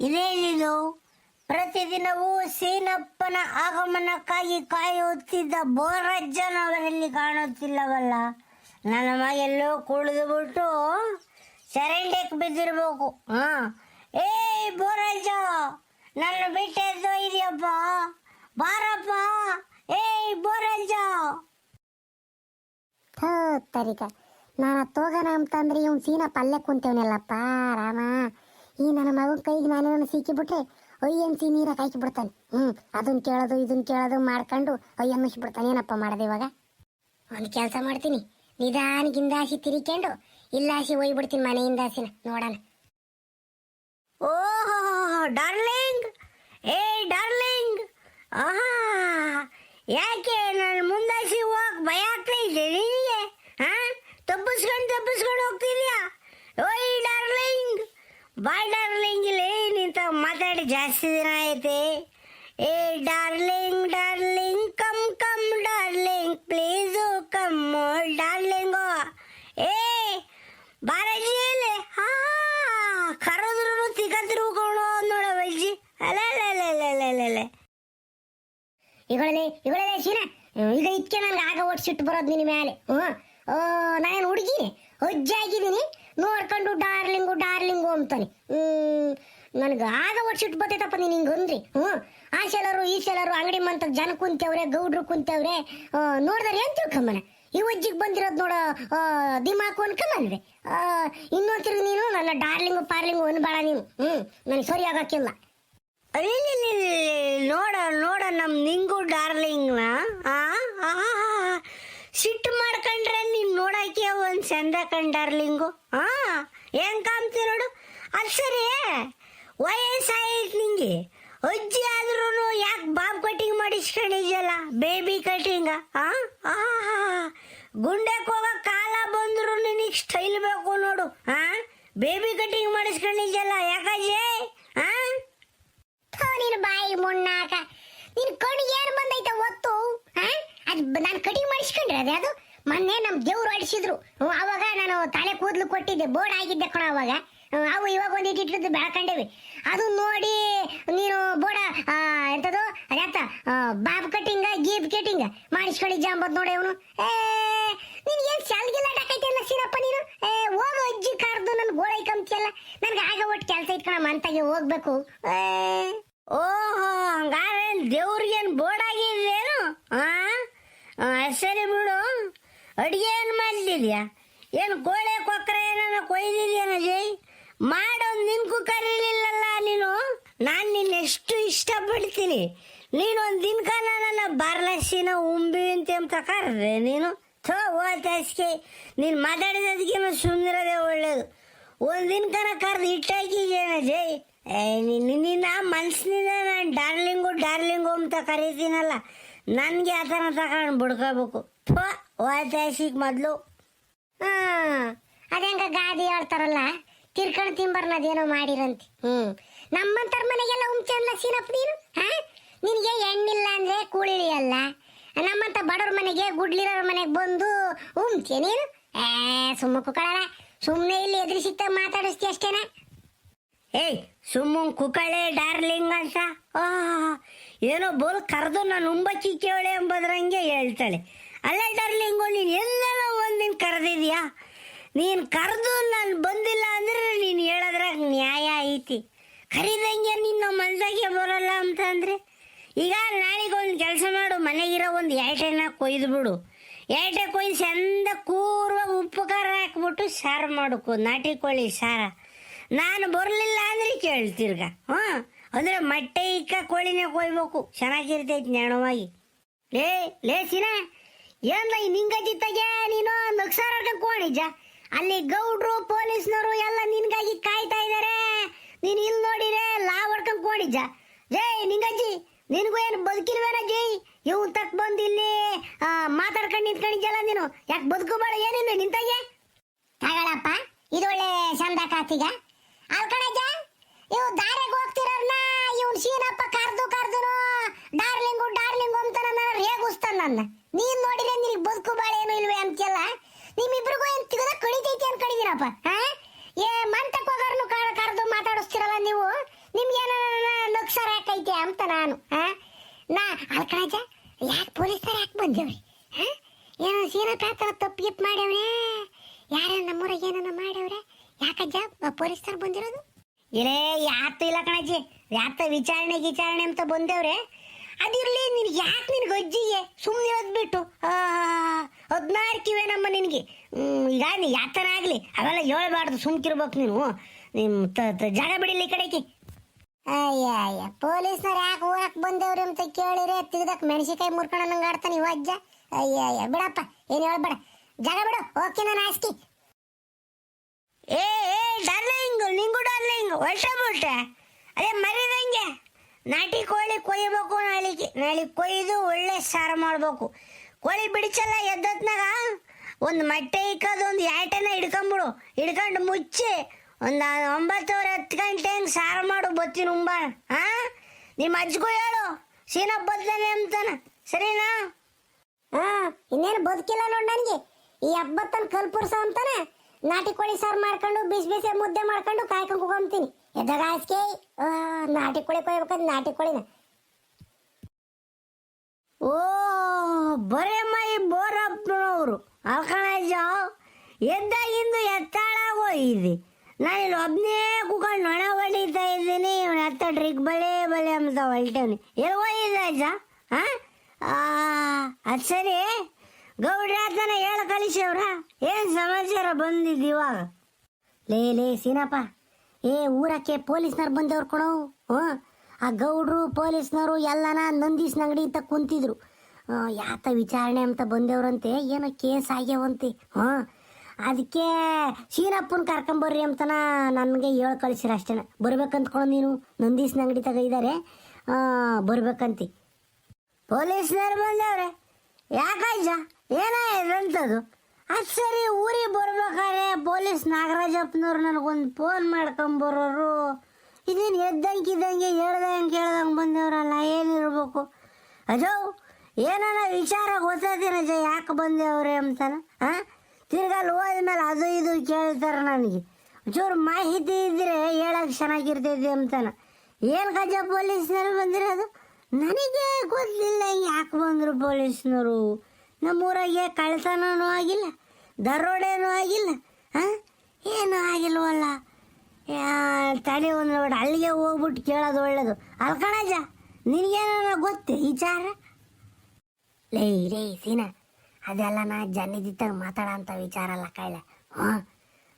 ಇದೇನಿದು ಪ್ರತಿದಿನವೂ ಸೀನಪ್ಪನ ಆಗಮನಕ್ಕಾಗಿ ಕಾಯುತ್ತಿದ್ದ ಬೋರಜ್ಜನವರಲ್ಲಿ ಕಾಣುತ್ತಿಲ್ಲವಲ್ಲ? ನನ್ನ ಮಗೆಲ್ಲೋ ಕುಳಿದು ಬಿಟ್ಟು ಚರಂಡಿಗೆ ಬಿದ್ದಿರ್ಬೇಕು. ಹಾ. ಏಯ್ ಬೋರಜ್ಜ, ನನ್ನ ಬಿಟ್ಟೆದ್ದು ಇದೆಯಪ್ಪ. ಬಾರಪ್ಪ. ಏಯ್ ಬೋರಜ್ಜ. ಥೋ, ತರಿಕ. ನಾನು ತೋಗನ ಅಂತಂದ್ರೆ ಇವ್ನು ಸೀನಪ್ಪ ಅಲ್ಲೇ ಕುಂತೇವನಲ್ಲಪ್ಪ, ರಾಮ. ಈ ನನ್ನ ಮಗನ ಕೈಗೆ ನಾನು ಸಿಕ್ಕಿಬಿಟ್ರೆ ಸಿ ನೀರ ಹಾಕಿ ಬಿಡ್ತಾನೆ. ಹ್ಞೂ ಅದನ್ನ ಕೇಳೋದು ಇದನ್ನ ಕೇಳೋದು ಮಾಡ್ಕೊಂಡು ಒಯ್ಯ ಅನ್ನಿಸ್ಬಿಡ್ತಾನೆ ಏನಪ್ಪ ಮಾಡೋದು ಇವಾಗ? ಒಂದು ಕೆಲಸ ಮಾಡ್ತೀನಿ. ನಿಧಾನಗಿಂದ ಹಾಸಿ ತಿರಿಕೊಂಡು ಇಲ್ಲ ಹಾಸಿ ಒಯ್ಬಿಡ್ತೀನಿ ಮನೆಯಿಂದ ಆಸಿನ ನೋಡೋಣ. ಓಹೋ, ಡಾರ್ಲಿಂಗ್! ಏ ಡಾರ್ಲಿಂಗ್! ಆಹಾ! ಯಾಕೆ ನಾನು ಮುಂದಾಸಿ ಹೋಗಕ್ ಭಯ ಆಗ್ತಾ ಇದೆ ನಿನಗೆ ಹಾ ತಪ್ಪಿಸ್ಕೊಂಡು ತಪ್ಪಿಸ್ಕೊಂಡು ಹೋಗ್ತಿದ್ಯಾ ಓಯ್ ಡಾರ್ಲಿಂಗ್ ಬಾಯ್ ಡಾರ್ಲಿಂಗ್ ಇಲ್ಲಿ ನಿಂತ ಮಾತಾಡಿ ಜಾಸ್ತಿ ದಿನ ಐತೆ. ಏ, darling darling, come come, darling, please come darling. ಏ ಬಾರಜ್ಜಿ ಇಲ್ಲಿ ಹಾ ಕರೆದ್ರು ತಿಗ ನೋಡ ಬಜ್ಜಿ ಅಲ್ಲ ಇಗಳೇ ಇಗಳೇ ಶೀನ. ಈಗ ಇದಕ್ಕೆ ನಂಗೆ ಆಗ ಒಟ್ಟು ಸಿಟ್ಟು ಬರೋದು ನಿನ್ನ ಮೇಲೆ ಹ್ಞೂ ನಾನು ಹುಡುಗಿ? ಹೊಜ್ಜಾಗಿದ್ದೀನಿ. ನೋಡ್ಕೊಂಡು ಡಾರ್ಲಿಂಗು ಡಾರ್ಲಿಂಗು ಅಂತಾನೆ. ಹ್ಮ್, ನನಗೆ ಆಗ ಒಟ್ಟು ಸಿಟ್ಟು ಬರ್ತೈತಪ್ಪ ನೀನು ಹಿಂಗೆ ಅಂದ್ರಿ. ಹ್ಞೂ ಆ ಸೆಲರು ಈ ಸೆಲರು ಅಂಗಡಿ ಮಂತ ಜನ ಕುಂತವ್ರೆ, ಗೌಡ್ರು ಕುಂತವ್ರೆ ನೋಡಿದ್ರೆ ಏನ್ ತಿಳ್ಕೊಂಬನ? ಈ ಒಜ್ಜಿಗೆ ಬಂದಿರೋದು ನೋಡ ದಿಮಾಕು ಅನ್ಕೊಂಬಂದ್ರೆ ಇನ್ನೊಂದು ನೀನು ನನ್ನ ಡಾರ್ಲಿಂಗು, ಪಾರ್ಲಿಂಗು ಅನ್ಬೇಡ ನೀನು. ಹ್ಞೂ, ನನಗೆ ಸರಿ ಆಗೋಕ್ಕಿಲ್ಲ ನೋಡ ನೋಡ ನಮ್ಮ ನಿಂಗು ಡಾರ್ಲಿಂಗ್ನ. ಸಿಟ್ಟು ಮಾಡ್ಕೊಂಡ್ರೆ ನೀನ್ ನೋಡಕ್ಕೆ ಒಂದ್ ಚಂದ ಕಣ್ ಡಾರ್ಲಿಂಗು ಹಾ ಏನ್ ಕಾಮ್ತಿ ನೋಡು? ಅದು ಸರಿ. ವಯಸ್ಸಾಯ್ತು ನಿಂಗೆ. ಅಜ್ಜಿ ಆದ್ರೂ ಯಾಕೆ ಬಾಬ್ ಕಟಿಂಗ್ ಮಾಡಿಸ್ಕೊಂಡಿದ್ಯಲ್ಲ? Baby cutting. ಗುಂಡೆಗೆ ಹೋಗೋ ಕಾಲ ಬಂದ್ರು ನಿನಗೆ ಸ್ಟೈಲ್ ಬೇಕು ನೋಡು ಹಾ ಬೇಬಿ ಕಟಿಂಗ್ ಮಾಡಿಸ್ಕೊಂಡಿದ್ಯಲ್ಲ ಯಾಕಜ್ಜಿ ಹಾ ನೀನು ಬಾಯಿ ಮುಣ್ಣಾಕ. ನಿನ್ ಕಣ್ಣಿಗೆ ಏನು ಬಂದೈತೆ ಒತ್ತು ಹಾ ಅದು ನಾನು ಕಟಿಂಗ್ ಮಾಡಿಸ್ಕೊಂಡ್ರೆ ಅದೇ ಅದು ಮೊನ್ನೆ ನಮ್ ದೇವ್ರು ಹ್ಞೂ ಅವಾಗ ನಾನು ತಲೆ ಕೂದಲು ಕೊಟ್ಟಿದ್ದೆ. ಬೋರ್ಡ್ ಆಗಿದ್ದೆ ಕಣ ಅವಾಗ. ಅವು ಇವಾಗ ಒಂದು ಇಟ್ಟಿದ್ದು ಬೆಳ್ಕೊಂಡೇವಿ. ಅದು ನೋಡಿ ನೀನು ಬೋಡ ಎಂತದು? ಅದ್ಯಾತ ಬಾಬ್ ಕಟಿಂಗ ಗೀಬ್ ಕಟಿಂಗ್ ಮಾಡಿಸ್ಕೊಳ್ಳಿ ಜಾಂಬತ್ ನೋಡಿ ಅವನು ಏ ನೀನು ಏನು ಸಲ್ಗಿಲ್ಲ ಡಾಕೈತಿಲ್ಲ ಸೀನಪ್ಪ ನೀನು? ಏ ಹೋಗು ಅಜ್ಜಿ ಕಾರ್ದು ನನ್ನ ಗೋಳೈ ಕಮ್ತಿಯಲ್ಲ ನನ್ಗೆ ಆಗ ಒಟ್ಟು ಕೆಲಸ ಇಟ್ಕೊಳಮ್ಮ ಮಂತಾಗೆ ಹೋಗ್ಬೇಕು. ಓಹೋ ಹಂಗಾರೆ ದೇವ್ರಿಗೇನು ಬೋರ್ಡ್ ಆಗಿದೇನು ಆ, ಸರಿ ಬಿಡು. ಅಡಿಗೆ ಏನು ಮಾಡಲಿದೆಯಾ ಏನು ಕೋಳೆ ಕೊಕ್ಕರೆ ಏನನ್ನ ಕೊಯ್ದಿದ್ಯಾನ ಜೈ ಮಾಡೋದು ನಿನ್ಗೂ ಕರೀಲಿಲ್ಲಲ್ಲ ನೀನು? ನಾನು ನಿನ್ನ ಎಷ್ಟು ಇಷ್ಟಪಡ್ತೀನಿ. ನೀನು ಒಂದು ದಿನಕಾಲ ನನ್ನ ಬಾರ್ಲಸಿನ ಉಂಬಿ ಅಂತ ಕರೆದೆ ನೀನು? ಥೋ ಓತಾಸ್ಕೆ ನೀನು ಮಾತಾಡಿದದಕ್ಕೆ ಸುಂದರದೇ ಒಳ್ಳೇದು. ಒಂದು ದಿನಕನ ಕರೆದು ಇಟ್ಟಾಕಿದ್ದೇನ ಜೈ ನಿನ್ನ ಮನ್ಸಿನಿಂದ ನಾನು ಡಾರ್ಲಿಂಗು ಡಾರ್ಲಿಂಗು ಅಂತ ಕರಿತೀನಲ್ಲ, ನನಗೆ ಆ ಥರ ತಗೊಂಡು ಬಿಡ್ಕೋಬೇಕು. ಥೋ. ಓತಾಸಿಗೆ ಮೊದಲು. ಹ್ಮ್. ಅದಂಗ ಗಾದಿ ಹೇಳ್ತಾರಲ್ಲ ತಿರ್ಕೊಂಡು ತಿಂಬರ್ನದೇನೋ ಮಾಡಿರಂತೆ. ಹ್ಮ್. ನಮ್ಮಂತರ ಮನೆಗೆಲ್ಲ ಉಂಚಲ್ಲ ಸೀನಪ್ಪ ನೀನು? ಹ? ನಿನಗೆ ಹೆಣ್ಣಿಲ್ಲ ಅಂದ್ರೆ ಕೂಳಿಳಿಯಲ್ಲ. ನಮ್ಮಂತ ಬಡವ್ರ ಮನೆಗೆ ಗುಡ್ಲಿರೋರ ಮನೆಗೆ ಬಂದು ಉಂಚೆ ನೀನು? ಏ, ಸುಮ್ಮ ಕುಕಳ ಸುಮ್ಮನೆ ಇಲ್ಲಿ ಎದುರು ಮಾತಾಡಿಸ್ತಿ ಅಷ್ಟೇನಾ? ಏಯ್, ಸುಮ್ಮ ಕುಕಳೆ ಡಾರ್ಲಿಂಗ್ ಅಂತ. ಏನೋ ಬೋಲ್ ಕರೆದು ನಾನು ಉಂಬಕ್ಕಿ ಕೇಳೆ ಎಂಬುದ್ರಂಗೆ ಹೇಳ್ತಾಳೆ. ಅಲ್ಲ ಡಾರ್ಲಿಂಗು, ನೀನು ಎಲ್ಲೆಲ್ಲ ಒಂದಿನ ಕರೆದಿದ್ಯಾ? ನೀನು ಕರೆದು ನಾನು ಬಂದಿಲ್ಲ ಅಂದ್ರೆ ನೀನು ಹೇಳೋದ್ರಾಗ ನ್ಯಾಯ ಐತಿ. ಕರೀದಂಗೆ ನಿನ್ನ ಮನ್ಸಾಗೆ ಬರೋಲ್ಲ ಅಂತಂದ್ರೆ ಈಗ ನಾಳೆಗೆ ಒಂದು ಕೆಲಸ ಮಾಡು, ಮನೆಗಿರೋ ಒಂದು ಏಟೆನ ಕೊಯ್ದು ಬಿಡು ಏಟೆ ಕೊಯ್ದು ಚಂದ ಕೂರ್ವ ಉಪ್ಪು ಖಾರ ಹಾಕ್ಬಿಟ್ಟು ಸಾರು ಮಾಡಕು, ನಾಟಿ ಕೋಳಿ ಸಾರ. ನಾನು ಬರಲಿಲ್ಲ ಅಂದ್ರೆ ಕೇಳ್ತಿರ್ಗ. ಹಾಂ, ಅಂದ್ರೆ ಮೊಟ್ಟೆ ಇಕ್ಕ ಕೋಳಿನೇ ಕೊಯ್ಬೇಕು. ಚೆನ್ನಾಗಿರ್ತೈತಿ ನೇಣವಾಗಿ ಲೇ ಲೇ ಸಿನ. ಏನ ನಿಂಗಾಗಿತ್ತಾಗೆ ತಗೆ ನೀನು ನಕ್ಸಾರ ಕೋಣಿಜ ಅಲ್ಲಿ ಗೌಡ್ರು, ಪೊಲೀಸ್ನವರು ಎಲ್ಲ ನಿನ್ಗಾಗಿ ಕಾಯ್ತಾ ಇದಾರೆ. ನೀನ್ ಇಲ್ಲಿ ನೋಡಿರೆ ಲಾ ಹೊಡ್ಕೊಂಡ್ ಕೋಣಿಜ ಜೈ. ನಿಂಗಜ್ಜಿ, ನಿನಗೂ ಏನು ಬದುಕಿಲ್ವೇನ ಜೈ ಇವ್ ತಕ್ ಬಂದು ಇಲ್ಲಿ ಮಾತಾಡ್ಕೊಂಡು ನಿಂತ್ಕೊಂಡಿದ್ಯಲ್ಲ ನೀನು. ಯಾಕೆ ಬದುಕೋಬೇಡ ಏನಿಲ್ಲ ನಿಂತಾಗೆ? ತಗೊಳಪ್ಪ ಇದೊಳ್ಳೆ ಚಂದ ಕಾತಿಗ. ಅಲ್ಕಣಜ್ಜ ಇವ್ ದಾರಿಗೆ ಹೋಗ್ತಿರೋರ್ನ ಇವ್ನ್ ಸೀನಪ್ಪ ಕರ್ದು ಕರ್ದುನು, ಡಾರ್ಲಿಂಗು ಡಾರ್ಲಿಂಗು ಅಂತ ನನ್ನ ರೇಗುಸ್ತಾನ ನನ್ನ ನೀನ್ ನೋಡಿದ್ರೆ ನಿನಗೆ ಬದುಕು ಬಾಳ ಏನು ಇಲ್ವೇ ಅಂತೆಲ್ಲ ನಿಮ್ಮಿಬ್ರಿಗೂ ಏನ್ ತಿಗದ ಕಡಿತೈತಿ ಅನ್ಕೊಂಡಿದ್ದೀರಪ್ಪ ಏ ಮಂತಕ್ ಹೋಗೋರ್ನು ಕರೆದು ಮಾತಾಡಿಸ್ತಿರಲ್ಲ ನೀವು? ನಿಮ್ಗೆ ಯಾಕೈತೆ ಅಂತ ನಾನು ನಾ, ಅಲ್ಕಣಜ, ಯಾಕೆ ಪೊಲೀಸರು ಯಾಕೆ ಬಂದೇವ್ರಿ ಏನೋ ಸೀನ ಪ್ರಾರ್ಥನ ತಪ್ಪು ಗಿಪ್ ಮಾಡ್ಯವ್ರೆ? ಯಾರ ನಮ್ಮೂರಾಗ ಏನನ್ನ ಮಾಡ್ಯವ್ರೆ? ಯಾಕಜ್ಜ ಪೊಲೀಸರು ಬಂದಿರೋದು? ಇರೇ ಯಾತು ಇಲ್ಲ ಕಣಜ್ಜಿ ಯಾತ ವಿಚಾರಣೆ ವಿಚಾರಣೆ ಅಂತ ಬಂದೇವ್ರೆ? ಅದಿರ್ಲಿ ನಿನ್ಗೆ ಯಾಕೆ ನಿನ್ಗೆ ಅಜ್ಜಿಗೆ ಸುಮ್ಮನೆ ಬಿಟ್ಟು ಹದಿನಾರು ಕಿವೆ ನಮ್ಮ ನಿನಗೆ ಈಗ ನೀ ಯಾತನ ಆಗಲಿ? ಅವೆಲ್ಲ ಹೇಳ್ಬಾರ್ದು ಸುಮ್ಕಿರ್ಬೇಕು ನೀನು. ನಿಮ್ಮ ಜಾಗ ಬಿಡಿಲಿ ಈ ಕಡೆಗೆ ಅಯ್ಯ ಅಯ್ಯ ಪೊಲೀಸ್ನವ್ರು ಯಾಕೆ ಊರಕ್ ಬಂದೇವ್ರಿ ಅಂತ ಕೇಳಿರಿ ತಿಗ್ದಕ್ ಮೆಣಸಿಕಾಯಿ ಮುರ್ಕೊಂಡು ನಂಗೆ ಆಡ್ತಾನೆ ಇವ ಅಜ್ಜ. ಅಯ್ಯ ಅಯ್ಯ ಬಿಡಪ್ಪ ಏನು ಹೇಳ್ಬೇಡ. ಜಾಗ ಬಿಡು ಓಕೆ ನಾನು ಆಸ್ಕಿ ಏ ಏ ಡಾರ್ಲಿಂಗ್ ನಿಂಗು ಡಾರ್ಲಿಂಗ್ ಒಳ್ಳೆ ಬಿಟ್ಟೆ ಅದೇ ಮರಿದಂಗೆ. ನಾಟಿ ಕೋಳಿ ಕೊಯ್ಯಬೇಕು ನಾಳಿಗೆ ನಾಳೆ ಕೊಯ್ದು ಒಳ್ಳೆ ಸಾರು ಮಾಡಬೇಕು. ಕೋಳಿ ಬಿಡಿಸಲ್ಲ ಎದ್ದತ್ನಾಗ? ಒಂದು ಮೊಟ್ಟೆ ಇಕ್ಕೋದು, ಒಂದು ಯಾಟನ ಹಿಡ್ಕೊಂಬಿಡು. ಹಿಡ್ಕೊಂಡು ಮುಚ್ಚಿ ಒಂದು ಒಂಬತ್ತುವರೆ ಹತ್ತು ಗಂಟೆ ಹಂಗೆ ಸಾರು ಮಾಡು ಬತ್ತೀನಿ ಉಂಬ ಹಾ ನಿಮ್ಮ ಅಜ್ಜಗೂ ಹೇಳು. ಸೀನಾ ಬದ್ದಾನೆ ಅಂತಾನ. ಸರಿನಾ? ಹಾ ಇನ್ನೇನು ಬದುಕಿಲ್ಲ ನೋಡಿ ನನಗೆ. ಈ ಹಬ್ಬತ್ತನ ಕಲ್ಪುರ್ಸ ಅಂತಾನೆ. ನಾಟಿ ಕೋಳಿ ಸಾರು ಮಾಡ್ಕೊಂಡು, ಬಿಸಿ ಬಿಸಿ ಮುದ್ದೆ ಮಾಡ್ಕೊಂಡು ಕಾಯ್ಕೊಂಡು ಕುಗೊಂತೀನಿ ಎದ್ದಾಗ ಆಸ್ಕೆ ನಾಟಿ ಕೋಳಿ ಕೊಯ್ಬೇಕಾದ್ರೆ ನಾಟಿ ಕೋಳಿನ. ಓ, ಬರೇ ಮೈ ಬೋರಪ್ಪನವರು. ಅಲ್ಕಣಜ್ಜ ಎದ್ದಾಗಿಂದು ಇದೆ. ನಾನು ಇಲ್ಲಿ ಒಬ್ಬನೇ ಕುಕೊಂಡು ನೊಣ ಹೊಡಿತಾ ಇದ್ದೀನಿ. ಇವನು ಎತ್ತ ಡ್ರಿಗ್ ಬಲೆ ಬಲೆ ಅಂತ ಹೊಲ್ಟೇವ್ನಿ. ಎಲ್ಲಿ ಹೋಗಿದ್ದ ಅಜ್ಜ? ಹಾಂ ಅದು ಸರಿ. ಗೌಡ್ರಾತನ ಹೇಳ ಕಳಿಸವ್ರ. ಏನು ಸಮಾಚಾರ ಬಂದಿದ್ದು ಇವಾಗ? ಲೇ ಲೇ, ಸೀನಪ್ಪ. ಏ, ಊರಕ್ಕೆ ಪೊಲೀಸ್ನವ್ರು ಬಂದವ್ರು ಕೊಡೋ. ಹ್ಞೂ ಆ ಗೌಡ್ರು, ಪೊಲೀಸ್ನವರು ಎಲ್ಲನ ನಂದೀಸ್ ಅಂಗಡಿ ಅಂತ ಕುಂತಿದ್ರು ಯಾತ ವಿಚಾರಣೆ ಅಂತ ಬಂದೇವ್ರಂತೆ, ಏನೋ ಕೇಸ್ ಆಗ್ಯಾವಂತೆ. ಹಾ, ಅದಕ್ಕೆ ಶೀನಪ್ಪನ ಕರ್ಕೊಂಬರ್ರಿ ಅಂತನ ನನಗೆ ಹೇಳಿ ಕಳಿಸಿರ ಅಷ್ಟೇ ಬರ್ಬೇಕಂತ್ಕೊಂಡು ನೀನು, ನಂದೀಸ್ನ ಅಂಗಡಿ ತಗಿದ್ದಾರೆ ಬರ್ಬೇಕಂತಿ. ಪೊಲೀಸ್ನವ್ರು ಬಂದವ್ರೆ ಯಾಕಜ್ಜ ಏನಾಯ್ತಂಥದ್ದು ಅದು ಸರಿ, ಊರಿಗೆ ಬರ್ಬೇಕಾದ್ರೆ ಪೊಲೀಸ್ ನಾಗರಾಜಪ್ಪನವ್ರು ನನಗೊಂದು ಫೋನ್ ಮಾಡ್ಕೊಂಬರೋರು. ಇದೇನು ಎದ್ದಂಗೆ ಇದ್ದಂಗೆ ಹೇಳ್ದಂಗೆ ಕೇಳ್ದಂಗೆ ಬಂದವರಲ್ಲ, ಏನಿರ್ಬೇಕು? ಅಜೋ ಏನನ್ನ ವಿಚಾರ ಗೊತ್ತಾತೀನಜ್ಜ ಯಾಕೆ ಬಂದೇವ್ರೆ ಅಂತಾನ ಹಾಂ ತಿರ್ಗಲ್ಲಿ ಹೋದ್ಮೇಲೆ ಅದು ಇದು ಕೇಳ್ತಾರೆ ನನಗೆ. ಚೂರು ಮಾಹಿತಿ ಇದ್ದರೆ ಹೇಳಕ್ಕೆ ಚೆನ್ನಾಗಿರ್ತೈತಿ ಅಂತಾನ. ಏನು ಗಜ ಪೊಲೀಸ್ನವ್ರು ಅದು? ನನಗೆ ಗೊತ್ತಿಲ್ಲ ಯಾಕೆ ಬಂದರು ಪೊಲೀಸ್ನವರು. ನಮ್ಮೂರಾಗೆ ಕಳ್ತನೂ ಆಗಿಲ್ಲ, ದರೋಡೆನೂ ಆಗಿಲ್ಲ ಹಾಂ ಏನೂ ಆಗಿಲ್ವಲ್ಲ? ಯಾ- ತಲೆ ಒಂದು ನೋಡಿ ಅಲ್ಲಿಗೆ ಹೋಗ್ಬಿಟ್ಟು ಕೇಳೋದು ಒಳ್ಳೇದು. ಅಲ್ಕಣಜ ನಿನಗೇನ ಗೊತ್ತು, ವಿಚಾರ? ಲೇ ಲೇ, ಸೀನಾ, ಅದೆಲ್ಲ ನಾ ಜನ್ನಿದ್ದಾಗ ಮಾತಾಡೋಂಥ ವಿಚಾರ ಅಲ್ಲ ಕೈಲೆ. ಹಾಂ,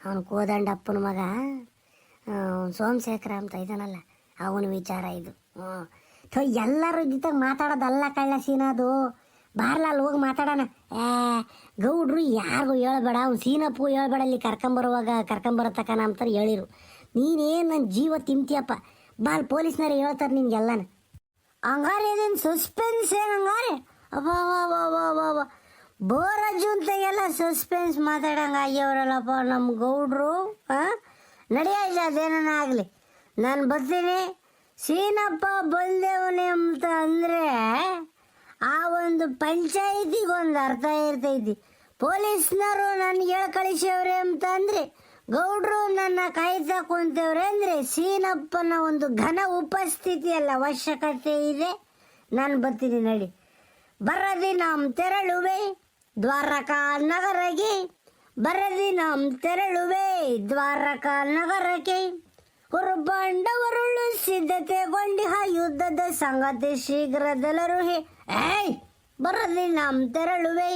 ಅವನು ಕೋದಂಡಪ್ಪನ ಮಗ ಸೋಮಶೇಖರ ಅಂತ ಇದ್ದಾನಲ್ಲ ಅವನ ವಿಚಾರ ಇದು. ಹ್ಞೂ ಥೋ, ಎಲ್ಲರೂ ಜೊತೆಗೆ ಮಾತಾಡೋದಲ್ಲ ಕಳ್ಳ ಸೀನಾದು ಅದು. ಬಾರ್ಲಲ್ಲಿ ಹೋಗಿ ಮಾತಾಡೋಣ. ಏ, ಗೌಡ್ರು ಯಾರಿಗೂ ಹೇಳ್ಬೇಡ, ಅವ್ನು ಸೀನಪ್ಪು ಹೇಳ್ಬೇಡ, ಅಲ್ಲಿ ಕರ್ಕೊಂಬರುವಾಗ ಕರ್ಕೊಂಬರತಕ್ಕನ ಅಂತಾರೆ ಹೇಳಿರು. ನೀನೇನು ನನ್ನ ಜೀವ ತಿಂತೀಯಪ್ಪ? ಬಾಲ್ ಪೊಲೀಸ್ನವ್ರು ಹೇಳ್ತಾರೆ ನಿನ್ಗೆಲ್ಲನ. ಹಂಗಾರೆ ಇದೇನು ಸಸ್ಪೆನ್ಸ್ ಏನು ಹಂಗಾರೆ? ಅಬ್ಬಾ ಅಂತ ಎಲ್ಲ ಸಸ್ಪೆನ್ಸ್ ಮಾತಾಡಂಗೆ ಅಯ್ಯವರಲ್ಲಪ್ಪ ನಮ್ಮ ಗೌಡ್ರು ಹಾಂ ನಡೆಯಲ್ಲ ಅದೇನ ಆಗಲಿ. ನಾನು ಬರ್ತೀನಿ. ಸೀನಪ್ಪ ಬಲ್ದೇವನೆ ಅಂತ ಅಂದರೆ ಆ ಒಂದು ಪಂಚಾಯಿತಿಗೊಂದು ಅರ್ಥ ಇರ್ತೈತಿ. ಪೊಲೀಸ್ನವರು ನನ್ಗೆ ಹೇಳಿ ಕಳಿಸ್ಯವ್ರೆ ಅಂತ ಅಂದರೆ ಗೌಡ್ರು ನನ್ನ ಕಾಯ್ತಾ ಅಂದರೆ ಸೀನಪ್ಪನ ಒಂದು ಘನ ಉಪಸ್ಥಿತಿಯಲ್ಲ ಅವಶ್ಯಕತೆ ಇದೆ. ನಾನು ಬರ್ತೀನಿ, ನಡಿ. ಬರದಿ ನಾಮ್ ತೆರಳುವೆ, ದ್ವಾರಕಾ ನಗರಗೆ ಬರದಿ ನಾಮ್ ತೆರಳುವೆ, ದ್ವಾರಕಾ ನಗರಕ್ಕೆ. ಹುರುಬಾಂಡವರುಳು ಸಿದ್ಧತೆಗೊಂಡಿಹ ಯುದ್ಧದ ಸಂಗತಿ ಶೀಘ್ರದಲ್ಲರು ಏಯ್, ಬರದಿ ನಾಮ್ ತೆರಳುವೆ.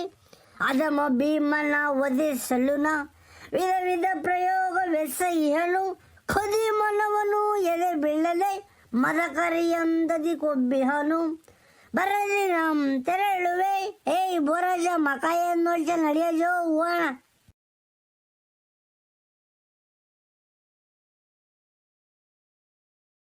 ಅದಮ ಭೀಮನ ವಧಿಸಲು ನ ವಿಧ ಪ್ರಯೋಗ ವೆಸ ಇಹಳು ಖದಿ ಮನವನು ಎದೆ ಬೀಳದೆ ಮದಕರಿಯಂದದಿ ಕೊಬ್ಬಿಹನು. ಬರದಿ ನಮ್ ತೆರಳುವೆ. ಏಯ್, ಬೊರಜ ಮಕಾಯ ನೋಡ್ಜ ನಡೆಯಜೋ ಹೋಗೋಣ